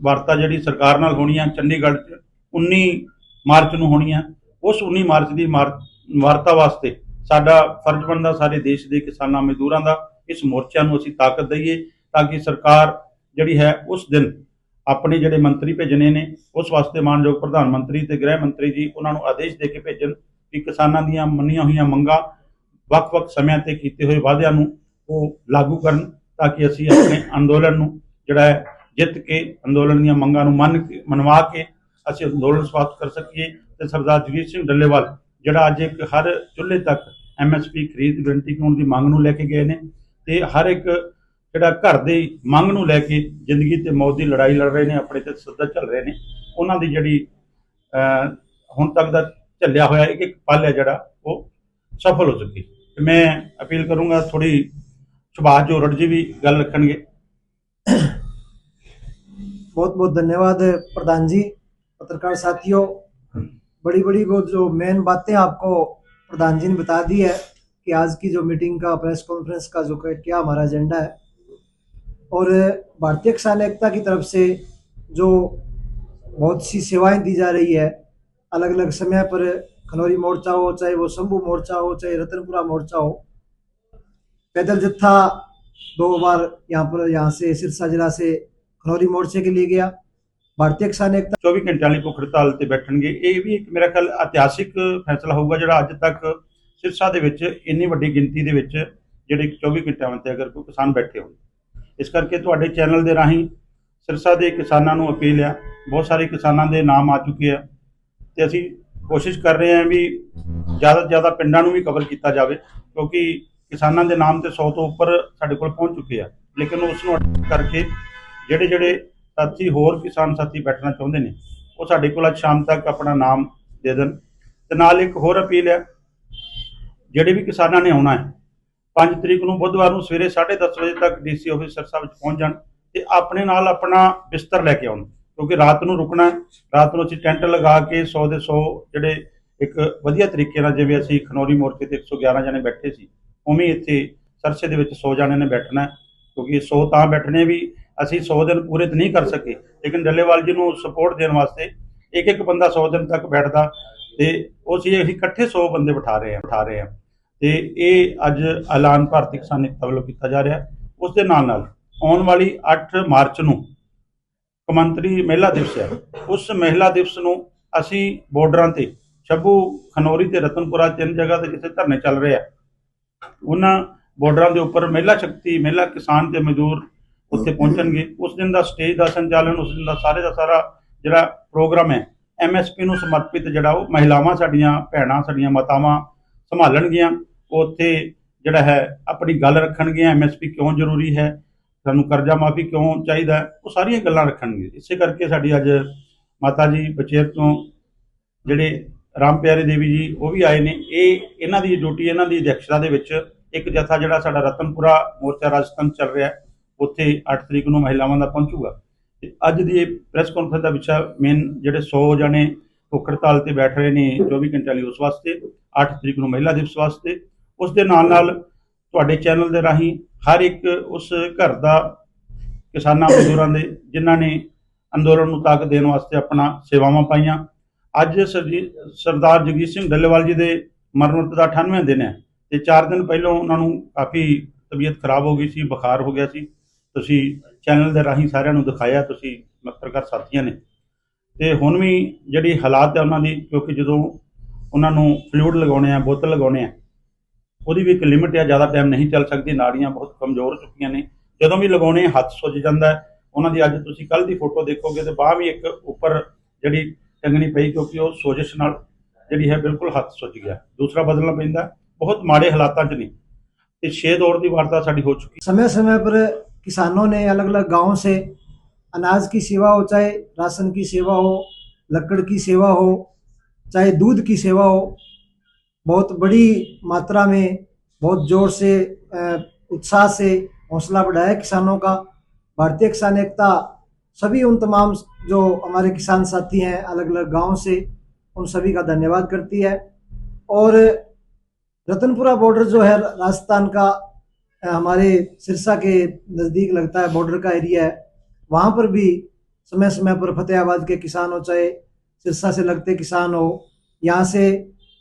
ਵਾਰਤਾ ਜਿਹੜੀ ਸਰਕਾਰ ਨਾਲ ਹੋਣੀ ਆ, ਚੰਡੀਗੜ੍ਹ 'ਚ 19 ਮਾਰਚ ਨੂੰ ਹੋਣੀ ਆ। ਉਸ 19 ਮਾਰਚ ਦੀ ਮਾਰ- ਵਾਰਤਾ ਵਾਸਤੇ ਸਾਡਾ ਫਰਜ਼ ਬਣਦਾ ਸਾਰੇ ਦੇਸ਼ ਦੇ ਕਿਸਾਨਾਂ ਮਜ਼ਦੂਰਾਂ ਦਾ, ਇਸ ਮੋਰਚਾ ਨੂੰ ਅਸੀਂ ਤਾਕਤ ਦਈਏ ਤਾਂ ਕਿ ਸਰਕਾਰ ਜਿਹੜੀ ਹੈ ਉਸ ਦਿਨ ਆਪਣੇ ਜਿਹੜੇ ਮੰਤਰੀ ਭੇਜਣੇ ਨੇ, ਉਸ ਵਾਸਤੇ ਮਾਨਯੋਗ ਪ੍ਰਧਾਨ ਮੰਤਰੀ ਤੇ ਗ੍ਰਹਿ ਮੰਤਰੀ ਜੀ ਉਹਨਾਂ ਨੂੰ ਆਦੇਸ਼ ਦੇ ਕੇ ਭੇਜਣ ਕਿ ਕਿਸਾਨਾਂ ਦੀਆਂ ਮੰਨੀਆਂ ਹੋਈਆਂ ਮੰਗਾਂ ਵੱਖ-ਵੱਖ ਸਮਿਆਂ ਤੇ ਕੀਤੇ ਹੋਏ ਵਾਅਦਿਆਂ ਨੂੰ ਉਹ ਲਾਗੂ ਕਰਨ ਤਾਂ ਕਿ ਅਸੀਂ ਆਪਣੇ ਅੰਦੋਲਨ ਨੂੰ ਜਿਹੜਾ ਹੈ ਜਿੱਤ ਕੇ ਅੰਦੋਲਨ ਦੀਆਂ ਮੰਗਾਂ ਨੂੰ ਮੰਨ ਕੇ, ਮਨਵਾ ਕੇ ਅਸੀਂ ਅੰਦੋਲਨ ਸਮਾਪਤ ਕਰ ਸਕੀਏ ਤੇ ਸਰਦਾਰ ਜਗਜੀਤ ਸਿੰਘ ਡੱਲੇਵਾਲ, ਜਿਹੜਾ ਅੱਜ ਇੱਕ ਹਰ ਚੁੱਲ੍ਹੇ ਤੱਕ ਐਮਐਸਪੀ ਖਰੀਦ ਗਰੰਟੀ ਕਾਨੂੰਨ ਦੀ ਮੰਗ ਨੂੰ ਲੈ ਕੇ ਗਏ ਨੇ ਤੇ ਹਰ ਇੱਕ ਜਿਹੜਾ ਘਰ ਦੀ ਮੰਗ ਨੂੰ ਲੈ ਕੇ ਜ਼ਿੰਦਗੀ ਤੇ ਮੌਤ ਦੀ ਲੜਾਈ ਲੜ ਰਹੇ ਨੇ, ਆਪਣੇ ਤੇ ਸੱਦਾ ਚੱਲ ਰਹੇ ਨੇ, ਉਹਨਾਂ ਦੀ ਜਿਹੜੀ ਹੁਣ ਤੱਕ ਦਾ ਝੱਲਿਆ ਹੋਇਆ ਇੱਕ ਇੱਕ ਪਲ ਹੈ ਜਿਹੜਾ, ਉਹ ਸਫਲ ਹੋ ਚੁੱਕੀ ਤੇ ਮੈਂ ਅਪੀਲ ਕਰੂੰਗਾ ਥੋੜੀ ਜੋ ਜੋਰੜ ਜੀ ਵੀ ਗੱਲ ਰੱਖਣਗੇ। बहुत बहुत धन्यवाद, प्रधान जी, पत्रकार साथियों। बड़ी बड़ी वो जो मेन बातें आपको प्रधान जी ने बता दी है कि आज की जो मीटिंग का, प्रेस कॉन्फ्रेंस का जो क्या हमारा एजेंडा है। और भारतीय किसान एकता की तरफ़ से जो बहुत सी सेवाएँ दी जा रही है अलग अलग समय पर खनौरी मोर्चा हो, चाहे वो शंभू मोर्चा हो, चाहे रतनपुरा मोर्चा हो, पैदल जत्था दो बार यहाँ पर, यहाँ से सिरसा जिला से ਖਨੌਰੀ ਮੋਰਚੇ ਕੇ ਲਈ ਗਿਆ। ਭਾਰਤੀ ਕਿਸਾਨ ਏਕਤਾ 24 ਘੰਟਿਆਂ ਲਈ ਭੁੱਖ ਹੜਤਾਲ ਤੇ ਬੈਠਣਗੇ। ਇਹ ਵੀ ਇੱਕ ਮੇਰਾ ਖਿਆਲ ਇਤਿਹਾਸਿਕ ਫੈਸਲਾ ਹੋਊਗਾ ਜਿਹੜਾ ਅੱਜ ਤੱਕ ਸਿਰਸਾ ਦੇ ਵਿੱਚ ਇੰਨੀ ਵੱਡੀ ਗਿਣਤੀ ਦੇ ਵਿੱਚ ਜਿਹੜੇ 24 ਘੰਟਿਆਂ ਤੇ ਅਗਰ ਕੋਈ ਕਿਸਾਨ ਬੈਠੇ ਹੋਣ। ਇਸ ਕਰਕੇ ਤੁਹਾਡੇ ਚੈਨਲ ਦੇ ਰਾਹੀਂ ਸਿਰਸਾ ਦੇ ਕਿਸਾਨਾਂ ਨੂੰ ਅਪੀਲ ਆ। ਬਹੁਤ ਸਾਰੇ ਕਿਸਾਨਾਂ ਦੇ ਨਾਮ ਆ ਚੁੱਕੇ ਆ। ਤੇ ਅਸੀਂ ਕੋਸ਼ਿਸ਼ ਕਰ ਰਹੇ ਹਾਂ ਵੀ ਜ਼ਿਆਦਾ ਤੋਂ ਜ਼ਿਆਦਾ ਪਿੰਡਾਂ ਨੂੰ ਵੀ ਕਵਰ ਕੀਤਾ ਜਾਵੇ, ਕਿਉਂਕਿ ਕਿਸਾਨਾਂ ਦੇ ਨਾਮ ਤੇ 100 ਤੋਂ ਉੱਪਰ ਸਾਡੇ ਕੋਲ ਪਹੁੰਚ ਚੁੱਕੇ ਆ। ਲੇਕਿਨ ਉਸ ਨੂੰ ਕਰਕੇ ਜਿਹੜੇ ਜਿਹੜੇ ਸਾਥੀ ਹੋਰ ਕਿਸਾਨ ਸਾਥੀ ਬੈਠਣਾ ਚਾਹੁੰਦੇ ਨੇ, ਉਹ ਸਾਡੇ ਕੋਲ ਅੱਜ ਸ਼ਾਮ ਤੱਕ ਆਪਣਾ ਨਾਮ ਦੇ ਦੇਣ। ਤੇ ਨਾਲ ਇੱਕ ਹੋਰ ਅਪੀਲ ਹੈ, ਜਿਹੜੇ ਵੀ ਕਿਸਾਨਾਂ ਨੇ ਆਉਣਾ ਹੈ 5 ਤਰੀਕ ਨੂੰ ਬੁੱਧਵਾਰ ਨੂੰ ਸਵੇਰੇ 10:30 ਵਜੇ ਤੱਕ ਡੀਸੀ ਆਫਿਸ ਸਰਸਾ ਵਿੱਚ ਪਹੁੰਚ ਜਾਣ ਤੇ ਆਪਣੇ ਨਾਲ ਆਪਣਾ ਬਿਸਤਰ ਲੈ ਕੇ ਆਉਣ, ਕਿਉਂਕਿ ਰਾਤ ਨੂੰ ਰੁਕਣਾ ਰਾਤ ਨੂੰ ਅਸੀਂ ਟੈਂਟ ਲਗਾ ਕੇ 100 ਦੇ 100 ਜਿਹੜੇ ਇੱਕ ਵਧੀਆ ਤਰੀਕੇ ਨਾਲ ਜਿਵੇਂ ਅਸੀਂ ਖਨੌਰੀ ਮੋਰਚੇ ਤੇ 111 ਜਣੇ ਬੈਠੇ ਸੀ, ਉਵੇਂ ਇੱਥੇ ਸਰਸੇ ਦੇ ਵਿੱਚ 100 ਜਣੇ ਨੇ ਬੈਠਣਾ ਹੈ, ਕਿਉਂਕਿ 100 ਤਾਂ ਬੈਠਣੇ ਵੀ ਅਸੀਂ 100 ਦਿਨ ਪੂਰੇ ਤਾਂ ਨਹੀਂ ਕਰ ਸਕੇ, ਲੇਕਿਨ ਡੱਲੇਵਾਲ ਜੀ ਨੂੰ ਸਪੋਰਟ ਦੇਣ ਵਾਸਤੇ ਇੱਕ ਇੱਕ ਬੰਦਾ 100 ਦਿਨ ਤੱਕ ਬੈਠਦਾ ਤੇ ਉਹ ਸੀ, ਅਸੀਂ ਇਕੱਠੇ 100 ਬੰਦੇ ਬਿਠਾ ਰਹੇ ਹਾਂ, ਬਿਠਾ ਰਹੇ ਹਾਂ। ਤੇ ਇਹ ਅੱਜ ਐਲਾਨ ਭਾਰਤੀ ਕਿਸਾਨ ਏਕਤਾ ਵੱਲੋਂ ਕੀਤਾ ਜਾ ਰਿਹਾ। ਉਸ ਦੇ ਨਾਲ ਨਾਲ ਆਉਣ ਵਾਲੀ 8 ਮਾਰਚ ਨੂੰ ਕਮੰਤਰੀ ਮਹਿਲਾ ਦਿਵਸ ਹੈ। ਉਸ ਮਹਿਲਾ ਦਿਵਸ ਨੂੰ ਅਸੀਂ ਬਾਰਡਰਾਂ ਤੇ ਸ਼ੰਭੂ ਖਨੌਰੀ ਤੇ ਰਤਨਪੁਰਾ ਤਿੰਨ ਜਗ੍ਹਾ ਤੇ ਜਿੱਥੇ ਧਰਨੇ ਚੱਲ ਰਹੇ ਆ, ਉਹਨਾਂ ਬਾਰਡਰਾਂ ਦੇ ਉੱਪਰ ਮਹਿਲਾ ਸ਼ਕਤੀ, ਮਹਿਲਾ ਕਿਸਾਨ ਤੇ ਮਜ਼ਦੂਰ ਉੱਥੇ ਪਹੁੰਚਣਗੇ। ਉਸ ਦਿਨ ਦਾ ਸਟੇਜ ਦਾ ਸੰਚਾਲਨ ਉਸ ਦਿਨ ਦਾ ਸਾਰੇ ਦਾ ਸਾਰਾ ਜਿਹੜਾ ਪ੍ਰੋਗਰਾਮ ਹੈ ਐਮਐਸਪੀ ਨੂੰ ਸਮਰਪਿਤ ਜਿਹੜਾ ਉਹ ਮਹਿਲਾਵਾਂ ਸਾਡੀਆਂ ਭੈਣਾਂ ਸਾਡੀਆਂ ਮਾਤਾਵਾਂ ਸੰਭਾਲਣਗੀਆਂ। ਉਹ ਉੱਥੇ ਜਿਹੜਾ ਹੈ ਆਪਣੀ ਗੱਲ ਰੱਖਣਗੀਆਂ। ਐਮਐਸਪੀ ਕਿਉਂ ਜ਼ਰੂਰੀ ਹੈ? ਸਾਨੂੰ ਕਰਜ਼ਾ ਮਾਫੀ ਕਿਉਂ ਚਾਹੀਦਾ ਉਹ ਸਾਰੀਆਂ ਗੱਲਾਂ ਰੱਖਣਗੇ। ਇਸੇ ਕਰਕੇ ਸਾਡੀ ਅੱਜ ਮਾਤਾ ਜੀ ਬਚੇਰ ਤੋਂ ਜਿਹੜੇ ਰਾਮ ਪਿਆਰੇ ਦੇਵੀ ਜੀ ਉਹ ਵੀ ਆਏ ਨੇ। ਇਹ ਇਹਨਾਂ ਦੀ ਡਿਊਟੀ ਇਹਨਾਂ ਦੀ ਅਧਿਕਸ਼ਤਾ ਦੇ ਵਿੱਚ ਇੱਕ ਜਥਾ ਜਿਹੜਾ ਸਾਡਾ ਰਤਨਪੁਰਾ ਮੋਰਚਾ ਰਾਜਸਥਾਨ ਚੱਲ ਰਿਹਾ ਹੈ, ਉੱਥੇ 8 ਤਰੀਕ ਨੂੰ ਮਹਿਲਾਵਾਂ ਦਾ ਪਹੁੰਚੂਗਾ। ਤੇ ਅੱਜ ਦੀ ਇਹ ਪ੍ਰੈਸ ਕਾਨਫਰੰਸ ਦਾ ਵਿਸ਼ਾ ਮੇਨ ਜਿਹੜੇ 100 ਜਣੇ ਭੁੱਖ ਹੜਤਾਲ ਤੇ ਬੈਠ ਰਹੇ ਨੇ 24 ਘੰਟੇ ਲਈ ਉਸ ਵਾਸਤੇ 8 ਤਰੀਕ ਨੂੰ ਮਹਿਲਾ ਦਿਵਸ ਵਾਸਤੇ, ਉਸ ਦੇ ਨਾਲ ਨਾਲ ਤੁਹਾਡੇ ਚੈਨਲ ਦੇ ਰਾਹੀਂ ਹਰ ਇੱਕ ਉਸ ਘਰ ਦਾ ਕਿਸਾਨਾਂ ਮਜ਼ਦੂਰਾਂ ਦੇ ਜਿਨ੍ਹਾਂ ਨੇ ਅੰਦੋਲਨ ਨੂੰ ਤਾਕਤ ਦੇਣ ਵਾਸਤੇ ਆਪਣਾ ਸੇਵਾਵਾਂ ਪਾਈਆਂ। ਅੱਜ ਸਰਜੀ- ਸਰਦਾਰ ਜਗਜੀਤ ਸਿੰਘ ਡੱਲੇਵਾਲ ਜੀ ਦੇ ਮਰਨ ਦਾ 98ਵਾਂ ਦਿਨ ਹੈ ਤੇ 4 ਦਿਨ ਪਹਿਲਾਂ ਉਹਨਾਂ ਨੂੰ ਕਾਫੀ ਤਬੀਅਤ ਖਰਾਬ ਹੋ ਗਈ ਸੀ, ਬੁਖਾਰ ਹੋ ਗਿਆ ਸੀ। ਤੁਸੀਂ ਚੈਨਲ ਦੇ ਰਾਹੀਂ ਸਾਰਿਆਂ ਨੂੰ ਦਿਖਾਇਆ, ਤੁਸੀਂ ਪੱਤਰਕਾਰ ਸਾਥੀਆਂ ਨੇ। ਤੇ ਹੁਣ ਵੀ ਜਿਹੜੀ ਹਾਲਾਤ ਹੈ ਉਹਨਾਂ ਦੀ, ਕਿਉਂਕਿ ਜਦੋਂ ਉਹਨਾਂ ਨੂੰ ਫਲੂਇਡ ਲਗਾਉਣੇ ਆ, ਬੋਤਲ ਲਗਾਉਣੇ ਆ, ਉਹਦੀ ਵੀ ਇੱਕ ਲਿਮਿਟ ਹੈ ਜ਼ਿਆਦਾ ਟਾਈਮ ਨਹੀਂ ਚੱਲ ਸਕਦੀ, ਨਾੜੀਆਂ ਬਹੁਤ ਕਮਜ਼ੋਰ ਹੋ ਚੁੱਕੀਆਂ ਨੇ। ਜਦੋਂ ਵੀ ਲਗਾਉਣੇ, ਹੱਥ ਸੁੱਜ ਜਾਂਦਾ ਉਹਨਾਂ ਦੀ ਅੱਜ ਤੁਸੀਂ ਕੱਲ ਦੀ ਫੋਟੋ ਦੇਖੋਗੇ ਤੇ ਬਾਹ ਵੀ ਇੱਕ ਉੱਪਰ ਜਿਹੜੀ ਚੰਗਣੀ ਪਈ, ਕਿਉਂਕਿ ਉਹ ਸੋਜਿਸ਼ ਨਾਲ ਜਿਹੜੀ ਹੈ ਬਿਲਕੁਲ ਹੱਥ ਸੁੱਜ ਗਿਆ। ਦੂਸਰਾ ਬਦਲਣਾ ਪੈਂਦਾ। ਬਹੁਤ ਮਾੜੇ ਹਾਲਾਤਾਂ 'ਚ ਨਹੀਂ ਤੇ ਛੇ ਦੌਰ ਦੀ ਵਾਰਤਾ ਸਾਡੀ ਹੋ ਚੁੱਕੀ। ਸਮੇਂ-ਸਮੇਂ ਪਰ किसानों ने अलग अलग गाँवों से अनाज की सेवा हो, चाहे राशन की सेवा हो, लकड़ की सेवा हो, चाहे दूध की सेवा हो, बहुत बड़ी मात्रा में बहुत ज़ोर से उत्साह से हौसला बढ़ाया किसानों का। भारतीय किसान एकता सभी उन तमाम जो हमारे किसान साथी हैं अलग अलग गाँव से, उन सभी का धन्यवाद करती है। और रतनपुरा बॉर्डर जो है राजस्थान का हमारे सिरसा के नज़दीक लगता है बॉर्डर का एरिया है। वहाँ पर भी समय समय पर फतेहाबाद के किसान हो, चाहे सिरसा से लगते किसान हो, यहाँ से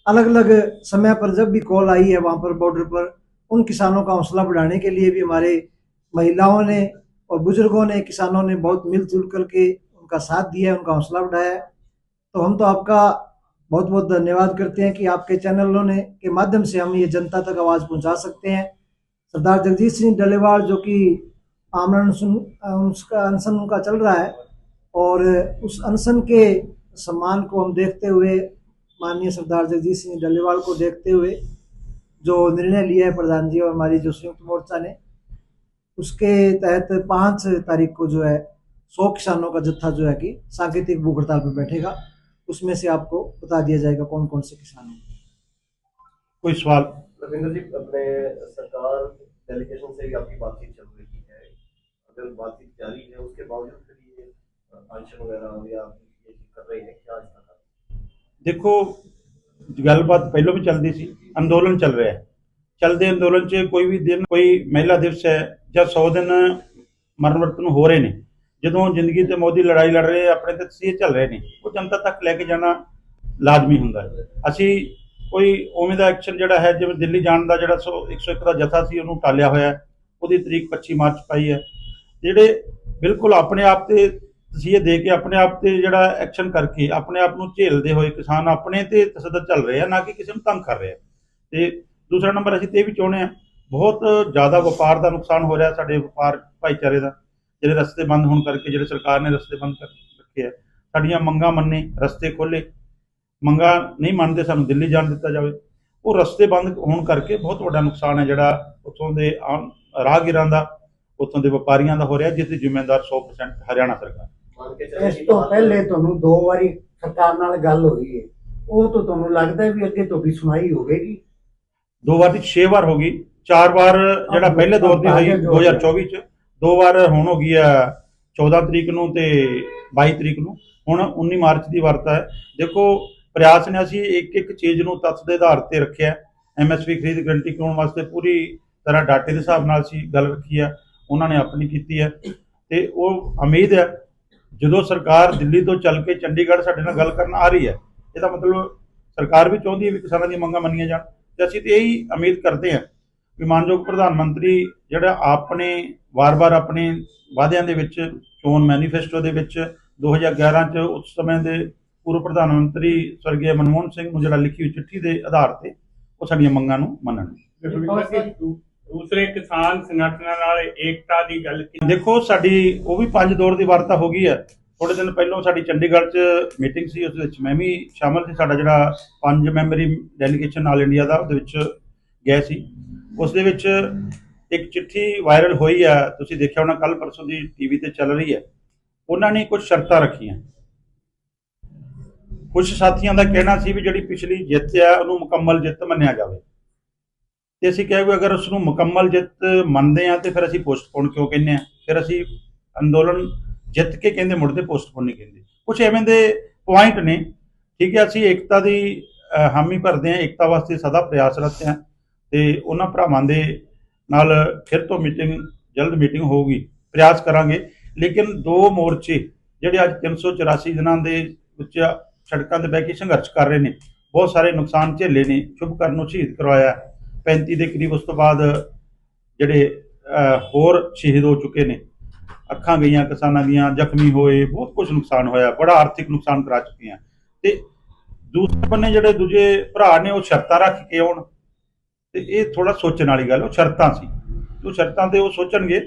अलग अलग समय पर जब भी कॉल आई है वहाँ पर बॉर्डर पर, उन किसानों का हौसला बढ़ाने के लिए भी हमारे महिलाओं ने और बुज़ुर्गों ने, किसानों ने बहुत मिलजुल करके उनका साथ दिया है, उनका हौसला बढ़ाया तो हम तो आपका बहुत बहुत धन्यवाद करते हैं कि आपके चैनलों ने के माध्यम से हम ये जनता तक आवाज़ पहुँचा सकते हैं। सरदार जगजीत सिंह डलेवाल जो कि आमरण उसका अनशन उनका चल रहा है और उस अनशन के सम्मान को हम देखते हुए माननीय सरदार जगजीत सिंह डलेवाल को देखते हुए जो निर्णय लिया है प्रधान जी और हमारी जो संयुक्त मोर्चा ने, उसके तहत पाँच तारीख को जो है, सौ किसानों का जत्था जो है कि सांकेतिक भूख हड़ताल पर बैठेगा। उसमें से आपको बता दिया जाएगा कौन कौन से किसान हैं। कोई सवाल? रविंद्र जी अपने सरकार डेलीगेशन से भी आपकी बातचीत चल रही है अगर बातचीत जारी है उसके बावजूद फिर ये अनशन वगैरह या ये कर रहे हैं क्या इसका कारण? ਦੇਖੋ ਗੱਲਬਾਤ ਪਹਿਲਾਂ ਵੀ ਚੱਲਦੀ ਸੀ ਅੰਦੋਲਨ ਚੱਲ ਰਿਹਾ ਹੈ ਚੱਲਦੇ ਅੰਦੋਲਨ 'ਚ ਕੋਈ ਵੀ ਦਿਨ ਕੋਈ ਮਹਿਲਾ ਦਿਵਸ ਹੈ ਜਾਂ 100 ਦਿਨ ਮਰਨ ਵਰਤਨ ਹੋ ਰਹੇ ਨੇ ਜਦੋਂ ਜ਼ਿੰਦਗੀ ਤੇ ਮੌਤ ਦੀ ਲੜਾਈ ਲੜ ਰਹੇ ਆਪਣੇ ਤੇ ਤਸੀਹੇ ਚੱਲ ਰਹੇ ਨੇ ਉਹ ਜਨਤਾ ਤੱਕ ਲੈ ਕੇ ਜਾਣਾ ਲਾਜ਼ਮੀ ਹੁੰਦਾ ਹੈ ਅਸੀਂ ਕੋਈ ਉਵੇਂ ਦਾ ਐਕਸ਼ਨ ਜਿਹੜਾ ਹੈ, ਜਿਵੇਂ ਦਿੱਲੀ ਜਾਣ ਦਾ ਜਿਹੜਾ 100 101 ਦਾ ਜਥਾ ਸੀ, ਉਹਨੂੰ ਟਾਲਿਆ ਹੋਇਆ ਉਹਦੀ ਤਰੀਕ 25 ਮਾਰਚ ਪਾਈ ਹੈ। ਜਿਹੜੇ ਬਿਲਕੁਲ ਆਪਣੇ ਆਪ ਤੇ ਤਸੀਹੇ ਦੇ ਕੇ ਆਪਣੇ ਆਪ ਤੇ ਜਿਹੜਾ ਐਕਸ਼ਨ ਕਰਕੇ, ਆਪਣੇ ਆਪ ਨੂੰ ਝੇਲਦੇ ਹੋਏ ਕਿਸਾਨ ਆਪਣੇ ਤੇ ਤਸੱਦਦ ਚੱਲ ਰਹੇ ਆ, ਨਾ ਕਿ ਕਿਸੇ ਨੂੰ ਤੰਗ ਕਰ ਰਹੇ ਆ। ਤੇ ਦੂਸਰਾ ਨੰਬਰ, ਅਸੀਂ ਤੇ ਇਹ ਵੀ ਚਾਹੁੰਦੇ ਆ, ਬਹੁਤ ਜ਼ਿਆਦਾ ਵਪਾਰ ਦਾ ਨੁਕਸਾਨ ਹੋ ਰਿਹਾ ਸਾਡੇ ਵਪਾਰ ਭਾਈਚਾਰੇ ਦਾ। ਜਿਹੜੇ ਰਸਤੇ ਬੰਦ ਹੋਣ ਕਰਕੇ, ਜਿਹੜੇ ਸਰਕਾਰ ਨੇ ਰਸਤੇ ਬੰਦ ਕਰ ਰੱਖੇ ਆ, ਸਾਡੀਆਂ ਮੰਗਾਂ ਮੰਨੇ, ਰਸਤੇ ਖੋਲੇ ਮੰਗਾ ਨਹੀਂ ਮੰਨਦੇ ਸਾਨੂੰ ਦਿੱਲੀ ਜਾਣ ਦਿੱਤਾ ਜਾਵੇ। ਉਹ ਰਸਤੇ ਬੰਦ ਹੋਣ ਕਰਕੇ ਬਹੁਤ ਵੱਡਾ ਨੁਕਸਾਨ ਹੈ ਜਿਹੜਾ ਉਥੋਂ ਦੇ ਰਾਹਗੀਰਾਂ ਦਾ ਉਥੋਂ ਦੇ ਵਪਾਰੀਆਂ ਦਾ ਹੋ ਰਿਹਾ ਜਿਸ ਦੀ ਜ਼ਿੰਮੇਵਾਰ 100% ਹਰਿਆਣਾ ਸਰਕਾਰ। ਇਸ ਤੋਂ ਪਹਿਲੇ ਤੁਹਾਨੂੰ ਦੋ ਵਾਰੀ ਸਰਕਾਰ ਨਾਲ ਗੱਲ ਹੋਈ ਹੈ। ਉਹ ਤੋਂ ਤੁਹਾਨੂੰ ਲੱਗਦਾ ਵੀ ਅੱਗੇ ਤੋਂ ਵੀ ਸੁਣਾਈ ਹੋਵੇਗੀ? ਦੋ ਵਾਰ ਦੀ 6 ਵਾਰ ਹੋ ਗਈ। ਚਾਰ ਵਾਰ ਜਿਹੜਾ ਪਹਿਲੇ ਦੌਰ ਦੀ ਹੋਈ 2024 ਚ। ਦੋ ਵਾਰ ਹੁਣ ਹੋ ਗਈ ਆ 14 ਤਰੀਕ ਨੂੰ ਤੇ 22 ਤਰੀਕ ਨੂੰ। ਹੁਣ 19 ਮਾਰਚ ਦੀ ਵਾਰਤਾ ਹੈ। ਦੇਖੋ ਪ੍ਰਯਾਸ ਨੇ ਅਸੀਂ ਇੱਕ ਇੱਕ ਚੀਜ਼ ਨੂੰ ਤੱਥ ਦੇ ਆਧਾਰ ਤੇ ਰੱਖਿਆ। ਐਮਐਸਪੀ ਖਰੀਦ ਗਰੰਟੀ ਕਰਾਉਣ ਵਾਸਤੇ ਪੂਰੀ ਤਰ੍ਹਾਂ ਡਾਟੇ ਦੇ ਹਿਸਾਬ ਨਾਲ ਅਸੀਂ ਗੱਲ ਰੱਖੀ ਆ, ਉਹਨਾਂ ਨੇ ਆਪਣੀ ਕੀਤੀ ਹੈ ਤੇ ਉਹ ਉਮੀਦ ਹੈ, ਜਦੋਂ ਸਰਕਾਰ ਦਿੱਲੀ ਤੋਂ ਚੱਲ ਕੇ ਚੰਡੀਗੜ੍ਹ ਸਾਡੇ ਨਾਲ ਗੱਲ ਕਰਨ ਆ ਰਹੀ ਹੈ, ਇਹਦਾ ਮਤਲਬ ਸਰਕਾਰ ਵੀ ਚਾਹੁੰਦੀ ਹੈ ਵੀ ਕਿਸਾਨਾਂ ਦੀਆਂ ਮੰਗਾਂ ਮੰਨੀਆਂ ਜਾਣ। ਤੇ ਅਸੀਂ ਤੇ ਇਹੀ ਉਮੀਦ ਕਰਦੇ ਹਾਂ ਵੀ ਮਾਨਯੋਗ ਪ੍ਰਧਾਨ ਮੰਤਰੀ ਜਿਹੜਾ ਆਪਣੇ, ਵਾਰ-ਵਾਰ ਆਪਣੇ ਵਾਅਦਿਆਂ ਦੇ ਵਿੱਚ, ਚੋਣ ਮੈਨੀਫੈਸਟੋ ਦੇ ਵਿੱਚ 2011 ਚ ਉਸ ਸਮੇਂ ਦੇ ਪੂਰਵ ਪ੍ਰਧਾਨ ਮੰਤਰੀ ਸਵਰਗੀ ਮਨਮੋਹਨ ਸਿੰਘ ਨੂੰ ਜਿਹੜਾ ਲਿਖੀ ਹੋਈ ਚਿੱਠੀ ਦੇ ਆਧਾਰ ਤੇ ਉਹ ਸਾਡੀਆਂ ਮੰਗਾਂ ਨੂੰ ਮੰਨਣ ਦੂਸਰੇ ਕਿਸਾਨ ਸੰਗਠਨਾਂ ਨਾਲ ਏਕਤਾ ਦੀ ਗੱਲ ਕੀਤੀ। ਦੇਖੋ ਸਾਡੀ ਉਹ ਵੀ ਪੰਜ ਦੌਰ ਦੀ ਵਾਰਤਾ ਹੋ ਗਈ ਹੈ। ਥੋੜੇ ਦਿਨ ਪਹਿਲਾਂ ਸਾਡੀ ਚੰਡੀਗੜ੍ਹ 'ਚ ਮੀਟਿੰਗ ਸੀ ਉਸ ਵਿੱਚ ਮੈਂ ਵੀ ਸ਼ਾਮਲ ਸੀ। ਸਾਡਾ ਜਿਹੜਾ ਪੰਜ ਮੈਂਬਰੀ ਡੈਲੀਗੇਸ਼ਨ ਆਲ ਇੰਡੀਆ ਦਾ ਉਹਦੇ ਵਿੱਚ ਗਏ ਸੀ। ਉਸ ਦੇ ਵਿੱਚ ਇੱਕ ਚਿੱਠੀ ਵਾਇਰਲ ਹੋਈ ਹੈ। ਤੁਸੀਂ ਦੇਖਿਆ ਹੋਣਾ ਕੱਲ ਪਰਸੋਂ ਦੀ ਟੀਵੀ ਤੇ ਚੱਲ ਰਹੀ ਹੈ। ਉਹਨਾਂ ਨੇ ਕੁਝ ਸ਼ਰਤਾਂ ਰੱਖੀਆਂ। ਕੁਝ ਸਾਥੀਆਂ ਦਾ ਕਹਿਣਾ ਸੀ ਵੀ ਜਿਹੜੀ ਪਿਛਲੀ ਜਿੱਤ ਹੈ ਉਹਨੂੰ ਮੁਕੰਮਲ ਜਿੱਤ ਮੰਨਿਆ ਜਾਵੇ। ਤੇ ਅਸੀਂ ਕਿਹਾ ਵੀ ਅਗਰ ਉਸ ਨੂੰ ਮੁਕੰਮਲ ਜਿੱਤ ਮੰਨਦੇ ਆ, ਤੇ ਫਿਰ ਅਸੀਂ ਪੋਸਟਪੋਨ ਕਿਉਂ ਕਹਿੰਦੇ ਆ? ਫਿਰ ਅਸੀਂ ਅੰਦੋਲਨ ਜਿੱਤ ਕੇ ਕਹਿੰਦੇ, ਮੁੜਦੇ ਪੋਸਟਪੋਨ ਨਹੀਂ ਕਹਿੰਦੇ। ਕੁਝ ਐਵੇਂ ਦੇ ਪੁਆਇੰਟ ਨੇ। ਠੀਕ ਹੈ, ਅਸੀਂ ਏਕਤਾ ਦੀ ਹਾਮੀ ਭਰਦੇ ਆ, ਏਕਤਾ ਵਾਸਤੇ ਸਦਾ ਪ੍ਰਯਾਸਰਤ ਆ। ਤੇ ਉਹਨਾਂ ਭਰਾਵਾਂ ਦੇ ਨਾਲ ਫਿਰ ਤੋਂ ਮੀਟਿੰਗ ਜਲਦ ਮੀਟਿੰਗ ਹੋਊਗੀ। ਪ੍ਰਯਾਸ ਕਰਾਂਗੇ। ਲੇਕਿਨ ਦੋ ਮੋਰਚੇ, ਜਿਹੜੇ ਅੱਜ 384 ਦਿਨਾਂ ਦੇ ਵਿੱਚ ਸੜਕਾਂ ਤੇ ਬਹਿ ਕੇ ਸੰਘਰਸ਼ ਕਰ ਰਹੇ ਨੇ। ਬਹੁਤ ਸਾਰੇ ਨੁਕਸਾਨ ਝੇਲੇ ਨੇ। ਸ਼ੁਭਕਰਨ ਨੂੰ ਸ਼ਹੀਦ ਕਰਵਾਇਆ। 35 ਦੇ ਕਰੀਬ ਉਸ ਤੋਂ ਬਾਅਦ ਜਿਹੜੇ ਹੋਰ ਸ਼ਹੀਦ ਹੋ ਚੁੱਕੇ ਨੇ। ਅੱਖਾਂ ਗਈਆਂ, ਕਿਸਾਨਾਂ ਦੀਆਂ, ਜ਼ਖਮੀ ਹੋਏ, ਬਹੁਤ ਕੁਝ ਨੁਕਸਾਨ ਹੋਇਆ। ਬੜਾ ਆਰਥਿਕ ਨੁਕਸਾਨ ਕਰਾ ਚੁੱਕੇ ਆ ਤੇ ਦੂਸਰੇ ਬੰਨੇ ਜਿਹੜੇ ਦੂਜੇ ਭਰਾ ਨੇ, ਉਹ ਸ਼ਰਤਾਂ ਰੱਖ ਕੇ ਆਉਣ। ਤੇ ਇਹ ਥੋੜਾ ਸੋਚਣ ਵਾਲੀ ਗੱਲ, ਉਹ ਸ਼ਰਤਾਂ ਸੀ। ਉਹ ਸ਼ਰਤਾਂ ਤੇ ਉਹ ਸੋਚਣਗੇ,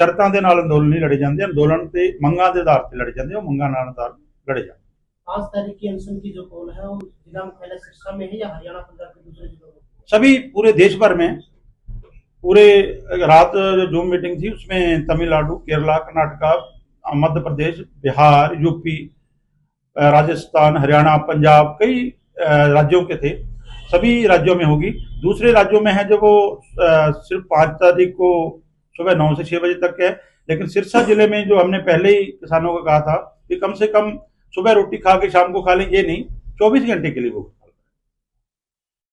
ਸ਼ਰਤਾਂ ਦੇ ਨਾਲ ਅੰਦੋਲਨ ਨਹੀਂ ਲੜੇ ਜਾਂਦੇ। ਅੰਦੋਲਨ ਤੇ ਮੰਗਾਂ ਦੇ ਆਧਾਰ ਤੇ ਲੜੇ ਜਾਂਦੇ। ਉਹ ਮੰਗਾਂ ਨਾਲ ਆਧਾਰ ਲੜੇ ਜਾਂਦੇ पाँच तारीख की अनशन की जो कॉल है, वो जिला मुख्यालय सिरसा में है या हरियाणा पंजाब के दूसरे जिलों में? सभी पूरे देश भर में, पूरे रात जो जूम मीटिंग थी, उसमें तमिलनाडु, केरला, कर्नाटका, मध्य प्रदेश, बिहार यूपी राजस्थान, हरियाणा, पंजाब, कई राज्यों के थे। सभी राज्यों में होगी। दूसरे राज्यों में है जो वो सिर्फ़ पाँच तारीख को सुबह नौ से छः बजे तक है। लेकिन सिरसा ज़िले में जो हमने पहले ही किसानों को कहा था कि कम से कम सुबह रोटी खा के शाम को खा लें ये नहीं चौबीस घंटे के लिए वो